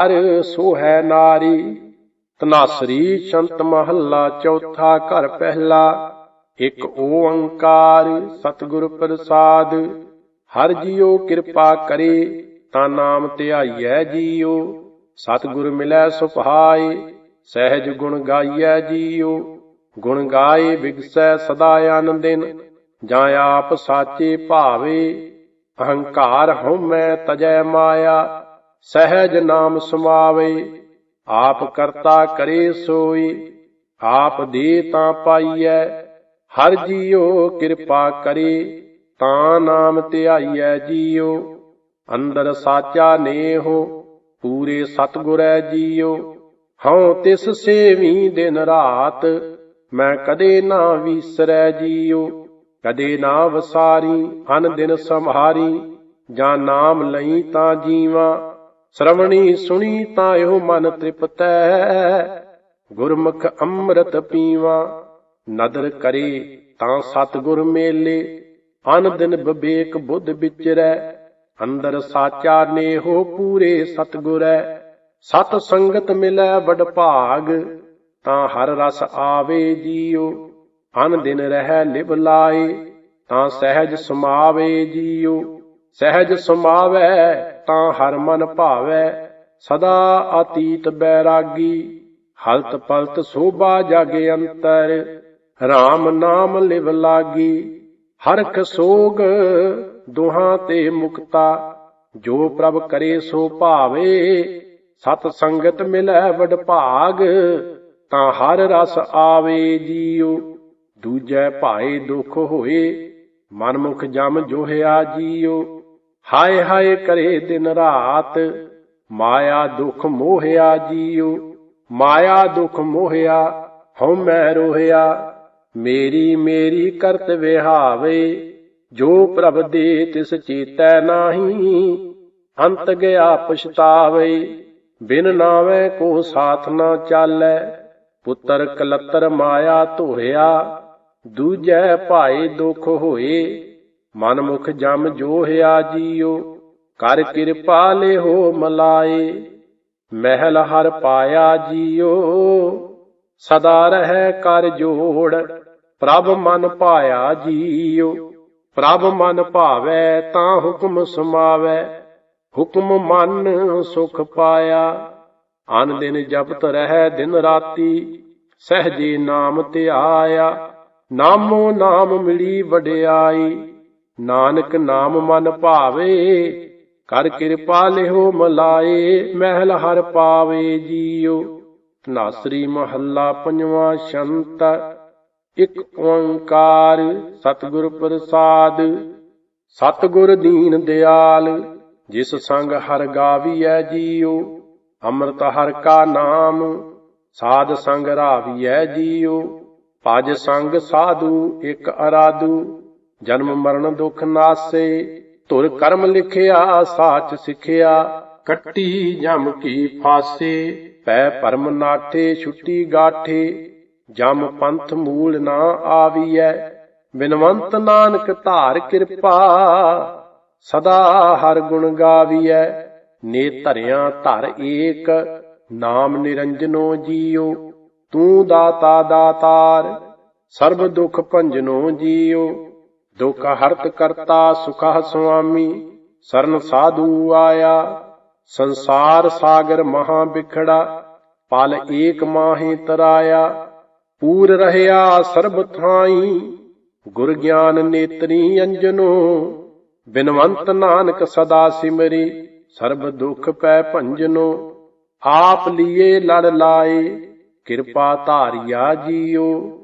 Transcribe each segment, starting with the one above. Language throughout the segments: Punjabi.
ਹਰ ਸੋ ਹੈ ਨਾਰੀ। ਤਨਾਸਰੀ ਸ਼ੰਤ ਮਹੱਲਾ, ਚੌਥਾ ਘਰ ਪਹਿਲਾ। ਇੱਕ ਓੰਕਾਰ ਸਤਿਗੁਰ ਪ੍ਰਸਾਦ। ਹਰ ਜੀਓ ਕਿਰਪਾ ਕਰੇ, ਤਾਂ ਨਾਮ ਧਿਆਈਐ ਜੀਓ ਸਤਿਗੁਰ ਮਿਲੈ ਸੁਭਾਏ, ਸਹਿਜ ਗੁਣ ਗਾਈਐ ਜੀਓ ਗੁਣ ਗਾਏ ਵਿਗਸੈ ਸਦਾ ਆਨੰਦਿਨ ਜਾਂ ਆਪ ਸਾਚੇ ਭਾਵੇ। ਅਹੰਕਾਰ ਹਉਮੈ ਤਜੈ ਮਾਇਆ ਸਹਿਜ ਨਾਮ ਸਮਾਵੇ, ਆਪ ਕਰਤਾ ਕਰੇ ਸੋਈ, ਆਪ ਦੇ ਤਾਂ ਪਾਈਐ, ਹਰ ਜੀਉ ਕਿਰਪਾ ਕਰੇ, ਤਾਂ ਨਾਮ ਧਿਆਈਐ ਜੀਉ, ਅੰਦਰ ਸਾਚਾ ਨੇਹੋ ਪੂਰੇ ਸਤਗੁਰੈ ਜੀਉ, ਹਉ ਤਿਸ ਸੇਵੀ ਦਿਨ ਰਾਤ, ਮੈਂ ਕਦੇ ਨਾ ਵਿਸਰੈ ਜੀਉ, ਕਦੇ ਨਾ ਵਸਾਰੀ ਹਨ ਦਿਨ ਸੰਭਾਰੀ ਜਾਂ ਨਾਮ ਲਈ ਤਾਂ ਜੀਵਾਂ ਸ਼ਰਵਣੀ ਸੁਣੀ ਤਾਂ ਇਹੋ ਮਨ ਤ੍ਰਿਪਤੈ। ਗੁਰਮੁਖ ਅੰਮ੍ਰਿਤ ਪੀਵਾ, ਨਦਰ ਕਰੇ ਤਾਂ ਸਤਗੁਰ ਮੇਲੇ। ਅਨ ਦਿਨ ਵਿਵੇਕ ਬੁੱਧ ਵਿਚਰੈ, ਅੰਦਰ ਸਾਚਾ ਨੇਹੋ ਪੂਰੇ ਸਤਗੁਰੈ। ਸਤ ਸੰਗਤ ਮਿਲੈ ਵਡ ਭਾਗ, ਤਾਂ ਹਰ ਰਸ ਆਵੇ ਜੀਉ। ਅਨ ਦਿਨ ਰਹਿ ਲਿਵ ਲਾਏ, ਤਾਂ ਸਹਿਜ ਸਮਾਵੇ ਜੀਉ। ਸਹਿਜ ਸਮਾਵੈ ਤਾਂ ਹਰ ਮਨ ਭਾਵੈ, ਸਦਾ ਅਤੀਤ ਬੈਰਾਗੀ, ਹਲਤ ਪਲਤ ਸੋਭਾ ਜਾਗੇ ਅੰਤਰ RAM ਨਾਮ ਲਿਵ ਲਾਗੀ। ਹਰਖ ਸੋਗ ਦੁਹਾਂ ਤੇ ਮੁਕਤਾ, ਜੋ ਪ੍ਰਭ ਕਰੇ ਸੋ ਭਾਵੇ। ਸਤ ਸੰਗਤ ਮਿਲੈ ਵਡ ਭਾਗ, ਤਾਂ ਹਰ ਰਸ ਆਵੇ ਜੀਉ। ਦੂਜੈ ਭਾਏ ਦੁਖ ਹੋਏ, ਮਨਮੁਖ ਜਮ ਜੋਹਿਆ ਜੀਉ। ਹਾਏ ਹਾਏ ਕਰੇ ਦਿਨ ਰਾਤ, ਮਾਇਆ ਦੁਖ ਮੋਹਿਆ ਜੀਉ, ਮਾਇਆ ਦੁਖ ਮੋਹਿਆ, ਹਉ ਮੈਂ ਰੋਹਿਆ, ਮੇਰੀ ਮੇਰੀ ਕਰਤ ਵਿਹਾਵੇ, ਜੋ ਪ੍ਰਭ ਦੇ ਤਿਸ ਚੇਤੈ ਨਾਹੀ, ਅੰਤ ਗਿਆ ਪਛਤਾਵੇ, ਬਿਨ ਨਾਵੇਂ ਕੋ ਸਾਥ ਨਾ ਚਾਲੈ, ਪੁੱਤਰ ਕਲਤਰ ਮਾਇਆ ਧੋਇਆ ਦੂਜੈ ਭਾਏ ਦੁਖ ਹੋਏ ਮਨ ਮੁਖ ਜਮ ਜੋਹਿਆ ਜੀਓ, ਕਰ ਕਿਰਪਾ ਲੇ ਹੋ ਮਲਾਏ। ਮਹਿਲ ਹਰ ਪਾਇਆ ਜੀਓ, ਸਦਾ ਰਹਿ ਕਰ ਜੋੜ। ਪ੍ਰਭ ਮਨ ਪਾਇਆ ਜੀਓ, ਪ੍ਰਭ ਮਨ ਭਾਵੈ ਤਾਂ ਹੁਕਮ ਸਮਾਵੈ। ਹੁਕਮ ਮਨ ਸੁਖ ਪਾਇਆ, ਅਨ ਦਿਨ ਜਪਤ ਰਹਿ ਦਿਨ ਰਾਤੀ। ਸਹਜੇ ਨਾਮ ਧਿਆਇਆ, ਨਾਮੋ ਨਾਮ ਮਿਲੀ ਵਡਿਆਈ। ਨਾਨਕ ਨਾਮ ਮਨ ਭਾਵੇ, ਕਰ ਕਿਰਪਾ ਲਿਹੋ ਮਲਾਏ, ਮਹਿਲ ਹਰ ਪਾਵੇ ਜੀਉ ਨਾਸਰੀ ਮਹੱਲਾ ਪੰਜਵਾਂ ਸ਼ੰਤ, ਇਕ ਓੰਕਾਰ ਸਤਿਗੁਰ ਪ੍ਰਸਾਦ। ਸਤਿਗੁਰ ਦੀਨ ਦਿਆਲ, ਜਿਸ ਸੰਗ ਹਰ ਗਾਵੀਐ ਜੀਉ ਅੰਮ੍ਰਿਤ ਹਰ ਕਾ ਨਾਮ, ਸਾਧ ਸੰਗ ਰਾਵੀਐ ਜੀਉ ਭਜ ਸੰਗ ਸਾਧੂ ਇਕ ਅਰਾਧੂ। ਜਨਮ ਮਰਨ ਦੁਖ ਨਾਸੇ, ਧੁਰ ਕਰਮ ਲਿਖਿਆ, ਸਾਚ ਸਿਖਿਆ, ਕੱਟੀ ਜਮ ਕੀ ਫਾਸੇ, ਪੈ ਪਰਮ ਨਾਠੇ, ਛੁੱਟੀ ਗਾਠੇ, ਜਮ ਪੰਥ ਮੂਲ ਨਾ ਆਵੀਐ, ਬਿਨਵੰਤ ਨਾਨਕ ਧਾਰ ਕਿਰਪਾ, ਸਦਾ ਹਰ ਗੁਣ ਗਾਵੀਐ, ਨੇ ਧਰਿਆ ਧਰ ਏਕ, ਨਾਮ ਨਿਰੰਜਨੋ ਜੀਉ, ਤੂੰ ਦਾਤਾ ਦਾਤਾਰ, ਸਰਬ ਦੁਖ ਭੰਜਨੋ ਜੀਉ ਦੁਖ ਹਰਤ ਕਰਤਾ ਸੁਖਾ ਸੁਆਮੀ, ਸਰਨ ਸਾਧੂ ਆਇਆ। ਸੰਸਾਰ ਸਾਗਰ ਮਹਾ ਬਿਖੜਾ, ਪਲ ਏਕ ਮਾਹੇ ਤਰਾਇਆ। ਪੂਰ ਰਹਿਆ ਸਰਬ ਥਾਈ, ਗੁਰ ਗਿਆਨ ਨੇਤਰੀ ਅੰਜਨੋ। ਬਿਨਵੰਤ ਨਾਨਕ ਸਦਾ ਸਿਮਰੀ, ਸਰਬ ਦੁਖ ਪੈ ਭੰਜਨੋ। ਆਪ ਲੀਏ ਲੜ ਲਾਏ, ਕਿਰਪਾ ਧਾਰਿਆ ਜੀਓ।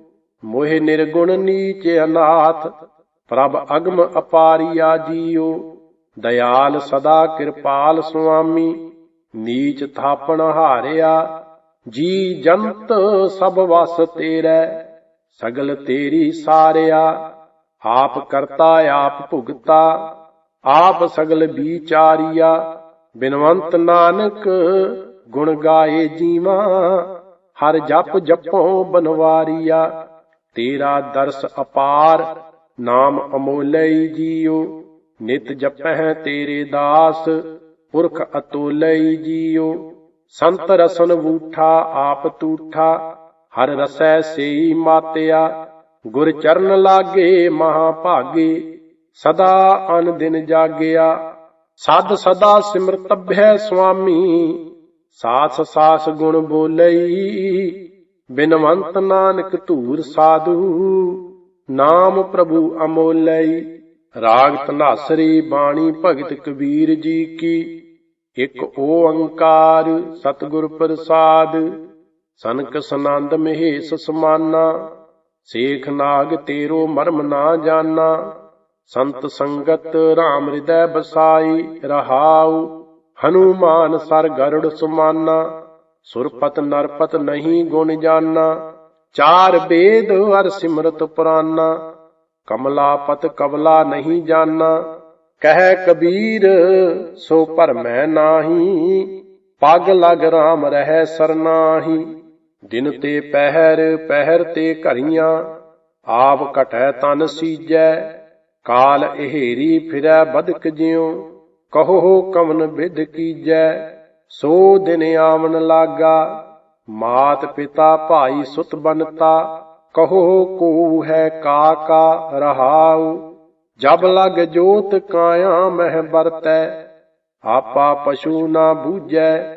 ਮੋਹਿ ਨਿਰਗੁਣ ਨੀਚ ਅਨਾਥ ਪ੍ਰਭ ਅਗਮ ਅਪਾਰੀਆ ਜੀਓ ਦਇਆਲ ਸਦਾ ਕਿਰਪਾਲ ਸੁਆਮੀ, ਨੀਚ ਥਾਪਣ ਹਾਰਿਆ। ਜੀ ਜੰਤ ਸਭ ਵਸ ਤੇਰੇ, ਸਗਲ ਤੇਰੀ ਸਾਰਿਆ। ਆਪ ਕਰਤਾ, ਆਪ ਭੁਗਤਾ, ਆਪ ਸਗਲ ਵਿਚਾਰੀਆ। ਬਿਨਵੰਤ ਨਾਨਕ, ਗੁਣ ਗਾਏ ਜੀਵਾ, ਹਰ ਜਪ ਜਪੋ ਬਨਵਾਰੀਆ। ਤੇਰਾ ਦਰਸ ਅਪਾਰ ਨਾਮ ਅਮੋਲੈ ਜੀਉ, ਨਿਤ ਜਪਹਿ ਤੇਰੇ ਦਾਸ, ਪੁਰਖ ਅਤੁਲੈ ਜੀਉ। ਸੰਤ ਰਸਨ ਬੂਠਾ ਆਪ ਤੂਠਾ, ਹਰ ਰਸੈ ਸੇਈ ਮਾਤਿਆ। ਗੁਰ ਚਰਨ ਲਾਗੇ ਮਹਾ ਭਾਗੇ ਸਦਾ ਅਨ ਦਿਨ ਜਾਗਿਆ। ਸਦ ਸਦਾ ਸਿਮਰਤਭੈ ਸੁਆਮੀ, ਸਾਸ ਸਾਸ ਗੁਣ ਬੋਲਈ। ਬਿਨਵੰਤ ਨਾਨਕ ਧੂਰ ਸਾਧੂ ਨਾਮ ਪ੍ਰਭੂ ਅਮੋਲਈ ਰਾਗ ਧਨਾਸਰੀ ਬਾਣੀ ਭਗਤ ਕਬੀਰ ਜੀ ਕੀ। ਇੱਕ ਓੰਕਾਰ ਸਤਿਗੁਰ ਪ੍ਰਸਾਦ, ਸਨਕ ਸਨੰਦ ਮਹੇਸ਼ ਸਮਾਨਾ। ਸੇਖ ਨਾਗ ਤੇਰੋ ਮਰਮ ਨਾ ਜਾਣਾ ਸੰਤ ਸੰਗਤ RAM ਹਿਰਦੈ ਬਸਾਈ ਰਹਾਉ। ਹਨੂਮਾਨ ਸਰ ਗਰੁੜ ਸੁਮਾਨਾ, ਸੁਰਪਤ ਨਰਪਤ ਨਹੀਂ ਗੁਣ ਜਾਣਾ ਚਾਰ ਬੇਦ ਅਰ ਸਿਮਰਤ ਪੁਰਾਨਾ ਕਮਲਾਪਤ ਕਬਲਾ ਨਹੀਂ ਜਾਣਾ ਕਹਿ ਕਬੀਰ, ਸੋ ਭਰਮੈ ਨਾਹੀ, ਪਗ ਲਗ RAM ਰਹਿ ਸਰਨਾਹੀ ਦਿਨ ਤੇ ਪਹਿਰ ਪਹਿਰ ਤੇ ਘਰੀਆਂ, ਆਪ ਘਟੈ ਤਨ ਸੀਜੈ। ਕਾਲ ਇਹੇਰੀ ਫਿਰੈ ਬਦਕ ਜਿਉ, ਕਹੋ ਕਵਨ ਵਿਦ ਕੀਜੈ। ਸੋ ਦਿਨ ਆਵਣ ਲਾਗਾ ਮਾਤ ਪਿਤਾ ਭਾਈ ਸੁਤ ਬਨਤਾ, ਕਹੋ ਕੋ ਹੈ ਕਾ ਕਾ ਰਹਾਉ, ਜਬ ਲਗ ਜੋਤ ਕਾਇਆ ਮਹਿ ਵਰਤੈ, ਆਪਾ ਪਸ਼ੂ ਨਾ ਬੂਝੈ,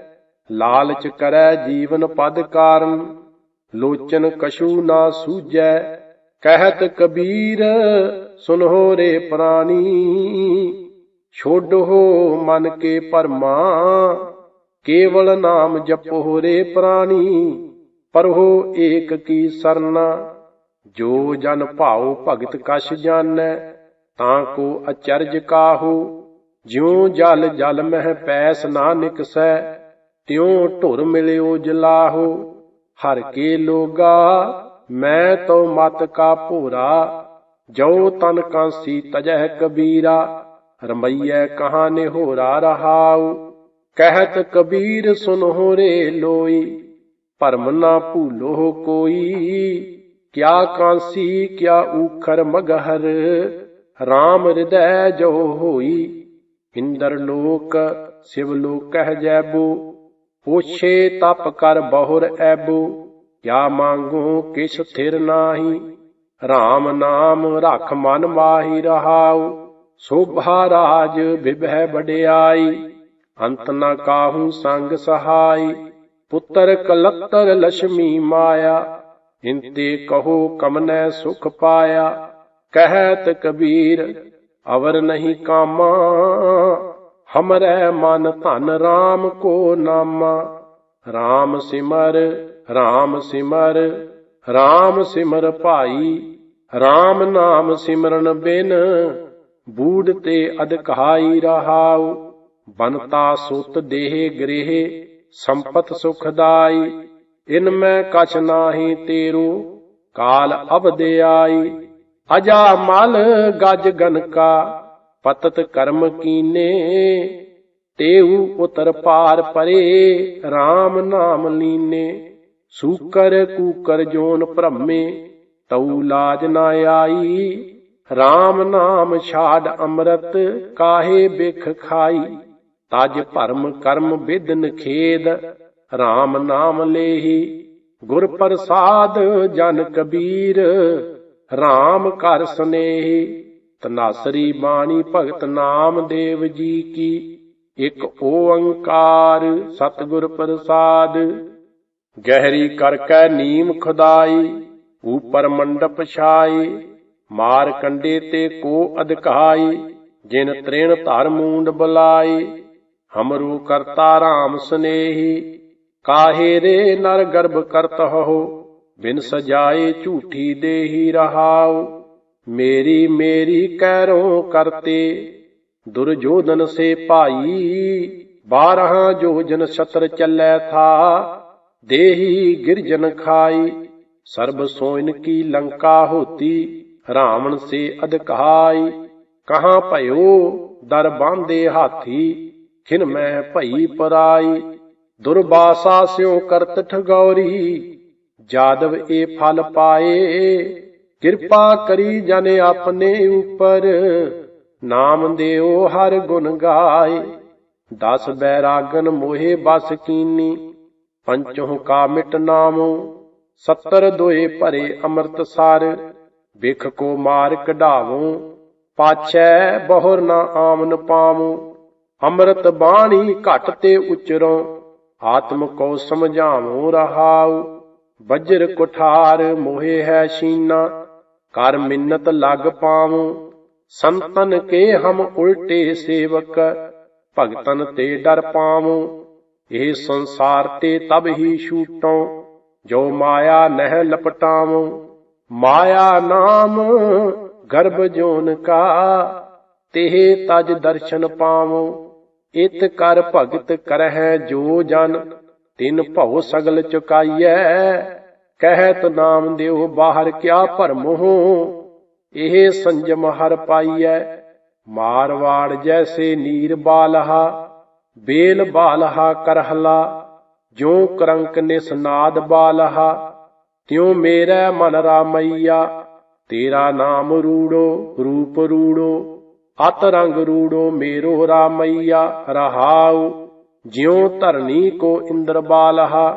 ਲਾਲਚ ਕਰੈ ਜੀਵਨ ਪਦ ਕਾਰਨ, ਲੋਚਨ ਕਸ਼ੂ ਨਾ ਸੂਝੈ, ਕਹਿਤ ਕਬੀਰ, ਸੁਨਹੁ ਰੇ ਪ੍ਰਾਨੀ ਛੋਡੋ ਮਨ ਕੇ ਪਰਮਾ ਕੇਵਲ ਨਾਮ ਜਪੋ ਰੇ ਪ੍ਰਾਨੀ ਪਰਹੋ ਏਕ ਕੀ ਸਰਨਾ। ਜੋ ਜਨ ਭਾਉ ਭਗਤ ਕਛ ਜਾਣੈ, ਤਾਂ ਕੋ ਅਚਰਜ ਕਾਹੂ। ਜਿਉ ਜਲ ਜਲ ਮਹਿ ਪੈਸ ਨਾ ਨਿਕਸੈ, ਤਿਉ ਢੁਰ ਮਿਲਿਓ ਜਲਾਹੋ ਹਰ ਕੇ ਲੋਗਾ, ਮੈਂ ਤੋ ਮਤ ਕਾ ਭੋਰਾ। ਜੋ ਤਨ ਕਾਂਸੀ ਤਜਹਿ ਕਬੀਰਾ, ਰਮਈਐ ਕਹਾਨੇ ਹੋਰਾ ਰਹਾਉ। ਕਹਿਤ ਕਬੀਰ ਸੁਨਹੁ ਰੇ ਲੋਈ, ਭਰਮ ਨਾ ਭੂਲੋ ਕੋਈ। ਕਿਆ ਕਾਂਸੀ, ਕਿਆ ਊਖਰ ਮਗਹਰ RAM ਹਿਰਦੈ ਜੋ ਹੋਈ। ਇੰਦਰ ਲੋਕ, ਸਿਵ ਲੋਕ ਕਹਿ ਜੈਬੋ, ਪੋਛੇ ਤਪ ਕਰ ਬਹੁਰ ਐਬੂ। ਕਿਆ ਮੰਗੂ, ਕਿਛ ਥਿਰ ਨਾਹੀ। RAM ਨਾਮ ਰਖ ਮਨ ਮਾਹੀ ਰਹਾਉ। ਸੋਭਾ ਰਾਜ ਵਿਭੈ ਵਡਿਆਈ। ਅੰਤ ਨਾ ਕਾਹੂ ਸੰਗ ਸਹਾਈ, ਪੁੱਤਰ ਕਲੱਤਰ ਲక్ష్ਮੀ ਮਾਇਆ। ਇੰਤੇ ਕਹੋ ਕਮਨੈ ਸੁਖ ਪਾਇਆ, ਕਹਿਤ ਕਬੀਰ, ਅਵਰ ਨਹੀਂ ਕਾਮਾ। ਹਮਰੈ ਮਨ ਧਨ RAM ਕੋ ਨਾਮਾ। RAM ਸਿਮਰ RAM ਸਿਮਰ RAM ਸਿਮਰ ਭਾਈ RAM ਨਾਮ ਸਿਮਰਨ ਬਿਨ ਬੂੜ ਤੇ ਅਦਕਾਈ ਰਹਾਉ। ਬਨਤਾ ਸੁਤ ਦੇਹ ਗ੍ਰਹਿ, ਸੰਪਤ ਸੁਖਦਾਈ ਇਨ ਮੈਂ ਕਛ ਨਾਹੀ ਤੇਰੂ, ਕਾਲ ਅਬਦੇ ਆਈ। ਅਜਾ ਮਲ ਗਜ ਗਨਕਾ ਪਤਤ ਕਰਮ ਕੀਨੇ ਤੇਉ ਉਤਰ ਪਾਰ ਪਰੇ RAM ਨਾਮ ਲੀਨੇ। ਸੂਕਰ ਕੂਕਰ ਜੋਨ ਭ੍ਰਮੇ, ਤਉ ਲਾਜ ਨਾ ਆਈ। RAM ਨਾਮ ਛਾੜ ਅੰਮ੍ਰਿਤ, ਕਾਹੇ ਬਿਖ ਖਾਈ। ਤਜ ਭਰਮ ਕਰਮ ਵਿਦਨ ਖੇਦ RAM ਨਾਮ ਲੇਹੀ। ਗੁਰ ਪ੍ਰਸਾਦ ਜਨ ਕਬੀਰ RAM ਕਰ ਸਨੇਹੀ। ਤਨਾਸਰੀ ਬਾਣੀ ਭਗਤ ਨਾਮਦੇਵ ਜੀ ਕੀ। ਇੱਕ ਓੰਕਾਰ ਸਤਿਗੁਰ ਪ੍ਰਸਾਦ। ਗਹਿਰੀ ਕਰ ਕੈ ਨੀਮ ਖੁਦਾਈ, ਉਪਰ ਮੰਡਪ ਛਾਈ। ਮਾਰ ਕੰਡੇ ਤੇ ਕੋ ਅਧਿਕਾਈ, ਜਿਨ ਤ੍ਰਿਣ ਧਰ ਮੂੰਡ ਬੁਲਾਈ। ਹਮਰੂ ਕਰਤਾ RAM ਸਨੇਹੀ, ਕਾਹੇ ਰੇ ਨਰ ਗਰਭ ਕਰਤ ਹੋ ਬਿਨ ਸਜਾਏ ਝੂਠੀ ਦੇਹੀ ਰਹਾਉ, ਮੇਰੀ ਮੇਰੀ ਕਹਿਰੋ ਕਰਤੇ ਦੁਰਜੋਧਨ ਸੇ ਭਾਈ, ਬਾਰਹਾਂ ਜੋਜਨ ਛਤਰ ਚੱਲੈ ਥਾ, ਦੇਹੀ ਗਿਰਜਨ ਖਾਈ, ਸਰਬ ਸੋਇਨ ਕੀ ਲੰਕਾ ਹੋਤੀ, ਰਾਵਣ ਸੇ ਅਧਿਕਾਈ, ਕਹਾਂ ਭਇਓ, ਦਰ ਬਾਂਦੇ ਹਾਥੀ ਖਿਨ ਮੈਂ ਭਈ ਪਰਾਈ, ਦੁਰਬਾਸਾ ਸਿਉ ਕਰਤ ਠਗੌਰੀ। ਜਾਦਵ ਏ ਫਲ ਪਾਏ, ਕਿਰਪਾ ਕਰੀ ਜਨ ਆਪਣੇ ਉਪਰ। ਨਾਮ ਦਿਓ ਹਰ ਗੁਣ ਗਾਏ, ਦਸ ਬੈਰਾਗਨ ਮੋਹੇ ਬਸ ਕੀਨੀ। ਪੰਚਹੁ ਕਾ ਮਿਟ ਨਾਮੋ, ਸੱਤਰ ਦੋਏ ਭਰੇ ਅੰਮ੍ਰਿਤ ਸਾਰ। ਬਿਖ ਕੋ ਮਾਰ ਕਢਾਵੋ, ਪਾਛੈ ਬਹੁਰ ਨਾ ਆਮਨ ਪਾਵੋ। ਅੰਮ੍ਰਿਤ ਬਾਣੀ ਘਟ ਤੇ ਉਚਰੋ, ਆਤਮ ਕੋ ਸਮਝਾਵੋ ਰਹਾਉ। ਬਜਰ ਕੁਠਾਰ ਮੋਹਿ ਹੈ ਸ਼ੀਨਾ ਕਰ ਮਿੰਨਤ ਲਗ ਪਾਵੋ। ਸੰਤਨ ਕੇ ਹਮ ਉਲਟੇ ਸੇਵਕ, ਭਗਤਨ ਤੇ ਡਰ ਪਾਵੋ। ਇਹ ਸੰਸਾਰ ਤੇ ਤਬ ਹੀ ਛੂਟੋ, ਜੋ ਮਾਇਆ ਨਹਿ ਲਪਟਾਵੋ। ਮਾਇਆ ਨਾਮ ਗਰਭ ਜੋਨ ਕਾ, ਤਿਹ ਤਜ ਦਰਸ਼ਨ ਪਾਵੋ। ਇਤ ਕਰ ਭਗਤ ਕਰਹਿ ਜੋ ਜਨ, ਤਿਨ ਭਉ ਸਗਲ ਚੁਕਾਈਐ। ਕਹਿਤ ਨਾਮ ਦਿਓ ਬਾਹਰ ਕਿਆ ਭਰਮੋ ਇਹ ਸੰਜਮ ਹਰ ਪਾਈਐ। ਮਾਰਵਾੜ ਜੈਸੇ ਨੀਰ ਬਾਲਹਾ, ਬੇਲ ਬਾਲਹਾ ਕਰਹਲਾ ਜੋ ਕਰੰਕ ਨਿਸਨਾਦ ਬਾਲਹਾ। ਤਿਉ ਮੇਰਾ ਮਨ ਰਾਮਈਆ, ਤੇਰਾ ਨਾਮ ਰੂੜੋ, ਰੂਪ ਰੂੜੋ। ਅਤ ਰੰਗ ਰੂੜੋ ਮੇਰੋ ਰਾਮਈਆ, ਰਹਾਉ, ਜਿਉ ਧਰਨੀ ਕੋ ਇੰਦਰ ਬਾਲਹਾ,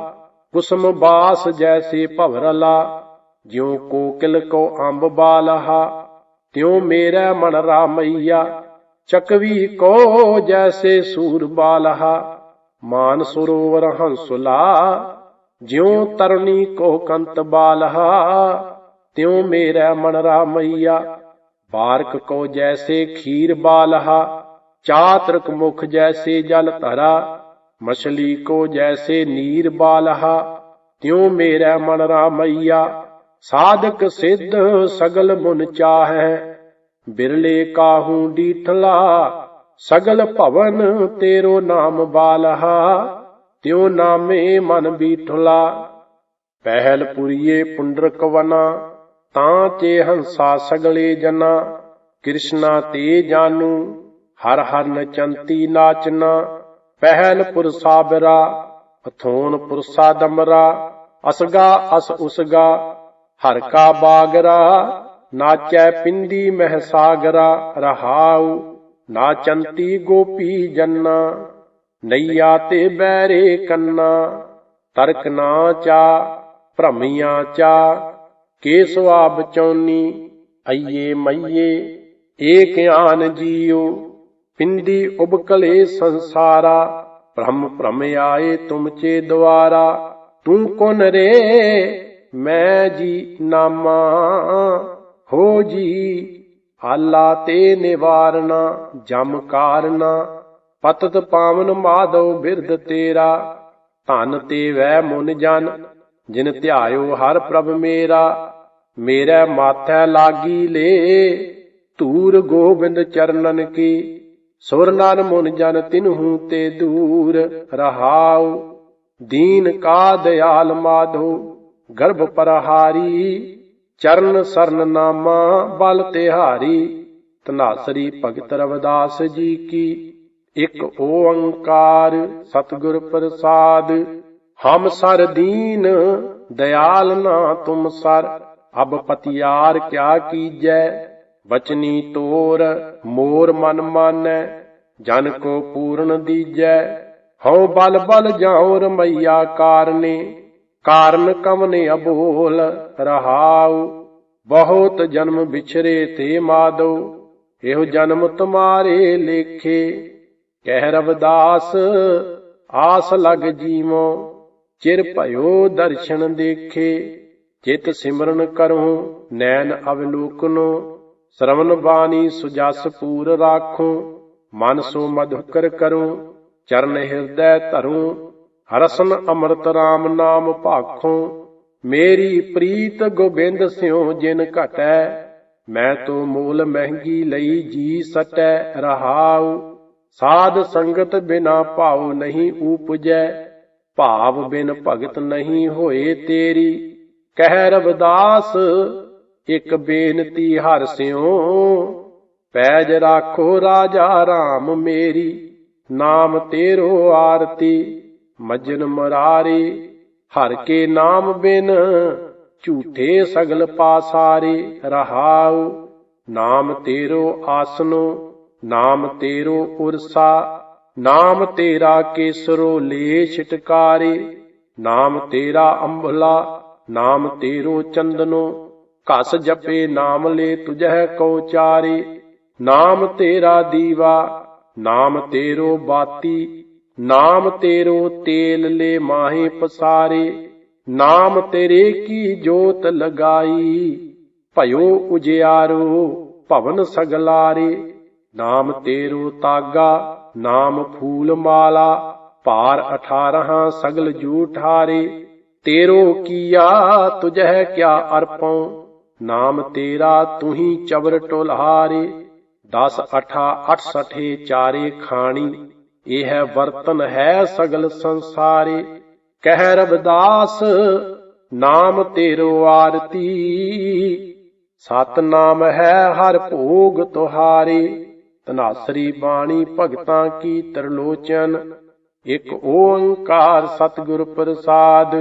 ਕੁਸਮ ਬਾਸ ਜੈਸੇ ਭਵਰਲਾ, ਜਿਉ ਕੋਕਿਲ ਕੋ ਅੰਬ ਬਾਲਹਾ, ਤਿਉ ਮੇਰਾ ਮਨ ਰਾਮਈਆ, ਚਕਵੀ ਕੋ ਜੈਸੇ ਸੂਰ ਬਾਲਹਾ, ਮਾਨ ਸਰੋਵਰ ਹੰਸੁਲਾ, ਜਿਉ ਤਰਨੀ ਕੋ ਕੰਤ ਬਾਲਹਾ, ਤਿਉ ਮੇਰਾ ਮਨ ਰਾਮਈਆ ਬਾਰਕ ਕੋ ਜੈਸੇ ਖੀਰ ਬਾਲਹਾ, ਚਾਤਰਕ ਮੁਖ ਜੈਸੇ ਜਲ ਧਰਾ, ਮਛਲੀ ਕੋ ਜੈਸੇ ਨੀਰ ਬਾਲਹਾ, ਤਿਉ ਮੇਰਾ ਮਨ ਰਾਮਈਆ, ਸਾਧਕ ਸਿੱਧ ਸਗਲ ਮੁਨ ਚਾਹੈ। ਬਿਰਲੇ ਕਾਹੂ ਡੀਠਲਾ, ਸਗਲ ਭਵਨ ਤੇਰੋ ਨਾਮ ਬਾਲਹਾ, ਤਿਉ ਨਾਮੇ ਮਨ ਬੀਠਲਾ। ਪਹਿਲ ਪੁਰੀਏ ਪੁੰਡਰਕ ਵਨਾ ਤਾਂ ਚੇ ਹੰਸਾ ਸਗਲੇ ਜਨਾ, ਕ੍ਰਿਸ਼ਨਾ ਤੇ ਜਾਨੂ, ਹਰ ਹਰ ਨਚੰਤੀ ਨਾਚਨਾ, ਪਹਿਲ ਪੁਰ ਸਾਬਰਾ ਅਥੋਨ ਪੁਰਸਾ ਦਮਰਾ ਅਸਗਾ ਅਸ ਉਸਗਾ, ਹਰ ਕਾ ਬਾਗਰਾ, ਨਾਚੈ ਪਿੰਦੀ ਮਹਿ ਸਾਗਰਾ, ਰਹਾਉ ਨਾਚੰਤੀ ਗੋਪੀ ਜੰਨਾ, ਨਈਆ ਤੇ ਬੈਰੇ ਕੰਨਾ, ਤਰਕ ਨਾ ਚਾ, ਭ੍ਰਮੀਆਂ ਚਾ ਕੇ ਸੁਆਬ ਚੌਨੀ ਅਈਏ ਮਈਏ ਏਕ ਆਨ ਜੀਉ ਪਿੰਦੀ ਉਬਕਲੇ ਸੰਸਾਰਾ, ਭ੍ਰਮ ਭ੍ਰਮ ਆਏ ਤੁਮ ਚੇ ਦਵਾਰਾ ਤੂੰ ਕੋਨ ਰੇ? ਮੈਂ ਜੀ ਨਾਮਾ। ਹੋ ਜੀ, ਆਲਾ ਤੇ ਨਿਵਾਰਨਾ, ਜਮ ਕਾਰਨਾ। ਪਤਤ ਪਾਵਨ ਮਾਧਵ ਬਿਰਧ ਤੇਰਾ। ਧਨ ਤੇ ਵੈ ਮੁਨ ਜਨ ਜਿਨ ਧਿਆਇਓ ਹਰ ਪ੍ਰਭ ਮੇਰਾ, ਮੇਰੇ ਮਾਥੈ ਲਾਗੀ ਲੇ। ਧੂਰ ਗੋਬਿੰਦ ਚਰਨਨ ਕੀ, ਸੁਰ ਨਨ ਮੁਨ ਜਨ ਤਿਨਹੂ ਤੇ ਦੂਰ ਰਹਾਉ। ਦੀਨ ਕਾ ਦਿਆਲ ਮਾਧੋ, ਗਰਭ ਪਰਹਾਰੀ, ਚਰਨ ਸਰਨ ਨਾਮਾ ਬਲ ਤਿਹਾਰੀ। ਤਨਾਸਰੀ ਭਗਤ ਰਵਦਾਸ ਜੀ ਕੀ, ਇਕ ਓੰਕਾਰ ਸਤਿਗੁਰ ਪ੍ਰਸਾਦ। ਹਮ ਸਰ ਦੀਨ, ਦਇਆਲ ਨਾ ਤੁਮ ਸਰ। ਅਬ ਪਤਿਆਰ ਕਿਆ ਕੀਜੈ, ਬਚਨੀ ਤੋਰ, ਮੋਰ ਮਨ ਮਾਨੈ। ਜਨ ਕੋ ਪੂਰਨ ਦੀਜੈ, ਹਉ ਬਲ ਬਲ ਜਾਉ ਰਮਈਆ ਕਾਰਨੇ। ਕਾਰਨ ਕਮਨੇ ਅਬੋਲ, ਰਹਾਉ। ਬਹੁਤ ਜਨਮ ਵਿਛਰੇ ਤੇ ਮਾਦੋ। ਇਹੋ ਜਨਮ ਤੁਮਾਰੇ ਲੇਖੇ। ਕਹਿ ਰਵਦਾਸ, ਆਸ ਲਗ ਜੀਵੋ। ਚਿਰ ਭਇਓ ਦਰਸ਼ਨ ਦੇਖੇ, ਚਿਤ ਸਿਮਰਨ ਕਰੋ ਨੈਣ ਅਵਲੋਕਨੋ ਸ਼ਰਵਨ ਬਾਣੀ ਸੁਜਸ ਪੂਰ ਰਾਖੋ, ਮਨ ਸੋ ਮਧੁਕਰ ਕਰੋ, ਚਰਨ ਹਿਰਦੈ ਧਰੋ, ਹਰਸਨ ਅੰਮ੍ਰਿਤ RAM ਨਾਮ ਭਾਖੋ, ਮੇਰੀ ਪ੍ਰੀਤ ਗੋਬਿੰਦ ਸਿਉ ਜਿਨ ਘਟੈ, ਮੈਂ ਤੋ ਮੂਲ ਮਹਿੰਗੀ ਲਈ ਜੀ ਸਟੈ ਰਹਾਉ, ਸਾਧ ਸੰਗਤ ਬਿਨਾ ਭਾਉ ਨਹੀਂ ਊਪਜੈ ਭਾਵ ਬਿਨ ਭਗਤ ਨਹੀਂ ਹੋਏ ਤੇਰੀ। ਕਹਿ ਰਵਿਦਾਸ, ਇਕ ਬੇਨਤੀ ਹਰ ਸਿਉ। ਪੈਜ ਰਾਖੋ ਰਾਜਾ RAM ਮੇਰੀ, ਨਾਮ ਤੇਰੋ ਆਰਤੀ, ਮਜਨ ਮਰਾਰੇ। ਹਰ ਕੇ ਨਾਮ ਬਿਨ ਝੂਠੇ ਸਗਲ ਪਾਸਾਰੇ, ਰਹਾਉ। ਨਾਮ ਤੇਰੋ ਆਸਨੋ, ਨਾਮ ਤੇਰੋ ਉਰਸਾ। ਨਾਮ ਤੇਰਾ ਕੇਸਰੋ ਲੇ ਛਟਕਾਰੇ, ਨਾਮ ਤੇਰਾ ਅੰਬਲਾ, ਨਾਮ ਤੇਰੋ ਚੰਦਨੋ, ਘਸ ਜਪੇ ਨਾਮ ਲੈ ਤੁਝੈ ਕੋ ਚਾਰੇ, ਨਾਮ ਤੇਰਾ ਦੀਵਾ, ਨਾਮ ਤੇਰੋ ਬਾਤੀ, ਨਾਮ ਤੇਰੋ ਤੇਲ ਲੇ ਮਾਹੇ ਪਸਾਰੇ, ਨਾਮ ਤੇਰੇ ਕੀ ਜੋਤ ਲਗਾਈ, ਭਇਓ ਉਜਿਆਰੋ ਭਵਨ ਸਗਲਾਰੇ, ਨਾਮ ਤੇਰੋ ਤਾਗਾ ਨਾਮ ਫੂਲ ਮਾਲਾ, ਭਾਰ ਅਠਾਰਹਾਂ, ਸਗਲ ਜੂਠਾਰੇ ਤੇਰੋ ਕੀਆ ਤੁਝੈ ਕਿਆ ਅਰਪਉ? ਨਾਮ ਤੇਰਾ ਤੁਹੀ ਚਵਰ ਟੋਲਹਾਰੇ 10 ਅਠਾ 68 ਚਾਰੇ ਖਾਣੀ, ਇਹ ਹੈ ਵਰਤਨ ਹੈ ਸਗਲ ਸੰਸਾਰੇ। ਕਹਿ ਰਬਦਾਸ ਨਾਮ ਤੇਰੋ ਆਰਤੀ ਸਤ ਨਾਮ ਹੈ ਹਰ ਭੋਗ ਤੁਹਾਰੇ। ਤਨਾਸਰੀ ਬਾਣੀ ਭਗਤਾਂ ਕੀ ਤਰਲੋਚਨ। ਇਕ ਓੰਕਾਰ ਸਤਿਗੁਰ ਪ੍ਰਸਾਦ।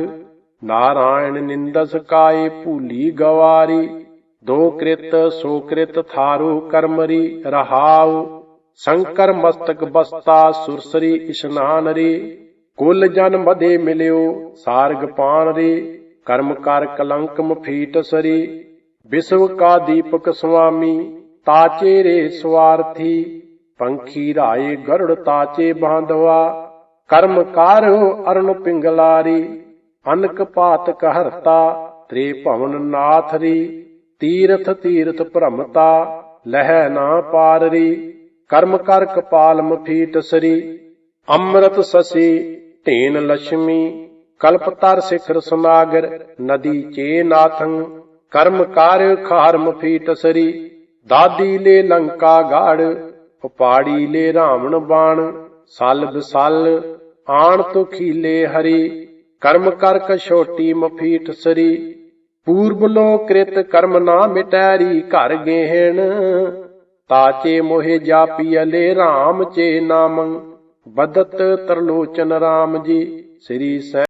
ਨਾਰਾਇਣ ਨਿੰਦਸ ਕਾਏ ਭੂਲੀ ਗਵਾਰੀ। ਦੋ ਕ੍ਰਿਤ ਸੋ ਕ੍ਰਿਤ ਥਾਰੋ ਕਰਮਰੀ ਰਹਾਉ। ਸ਼ੰਕਰ ਮਸਤਕ ਬਸਤਾ ਸੁਰਸਰੀ ਇਸ਼ਨਾਨ ਰੇ। ਕੁਲ ਜਨ ਮਦੇ ਮਿਲਿਓ ਸਾਰਗ ਪਾਣ ਰੇ। ਕਰਮ ਕਰ ਕਲੰਕ ਮਫੀਟ ਸਰੀ। ਵਿਸ਼ਵ ਕਾ ਦੀਪਕ ਸੁਆਮੀ। ਤਾਚੇ ਰੇ ਸਵਾਰਥੀ, ਪੰਖੀ ਰਾਏ ਗਰੜ ਤਾਚੇ ਬਾਂਧਵਾ, ਕਰਮ ਕਾਰੋ ਅਰਨ ਪਿੰਗਲਾਰੀ, ਅਨਕ ਪਾਤਕ ਹਰਤਾ ਤ੍ਰੇ ਭਵਨ ਨਾਥਰੀ, ਤੀਰਥ ਤੀਰਥ ਭ੍ਰਮਤਾ, ਲਹਿ ਨਾ ਪਾਰਰੀ, ਕਰਮ ਕਰ ਕਪਾਲ ਮਫੀਟ ਸਰੀ ਅੰਮ੍ਰਿਤ ਸਸੀ, ਢੇਨ ਲక్ష్ਮੀ ਕਲਪਤਰ ਸਿਖਰ ਸਮਾਗਰ, ਨਦੀ ਚੇ ਨਾਥੰ, ਕਰਮ ਕਰ ਖਾਰ ਮਫੀਟ ਸਰੀ ਦਾਦੀ ਲੈ ਲੰਕਾ ਗਾੜ ਉਪਾੜੀ ਲੈ ਰਾਵਣ ਬਾਣ, ਸਲ ਬਿਸਲ ਆਣ ਤੋ ਹਰੀ, ਕਰਮ ਕਰ ਕਛੋਟੀ ਮਫੀਟ ਸਰੀ। ਪੂਰਬ ਲੋ ਕ੍ਰਿਤ ਕਰਮ ਨਾ ਮਿਟੈਰੀ ਘਰ ਗੇਹਣ, ਤਾਚੇ ਮੋਹਿ ਜਾਪੀਲੇ RAM ਚੇ ਨਾਮ, ਬਦਤ ਤਰਲੋਚਨ RAM ਜੀ, ਸ੍ਰੀ ਸਹਿ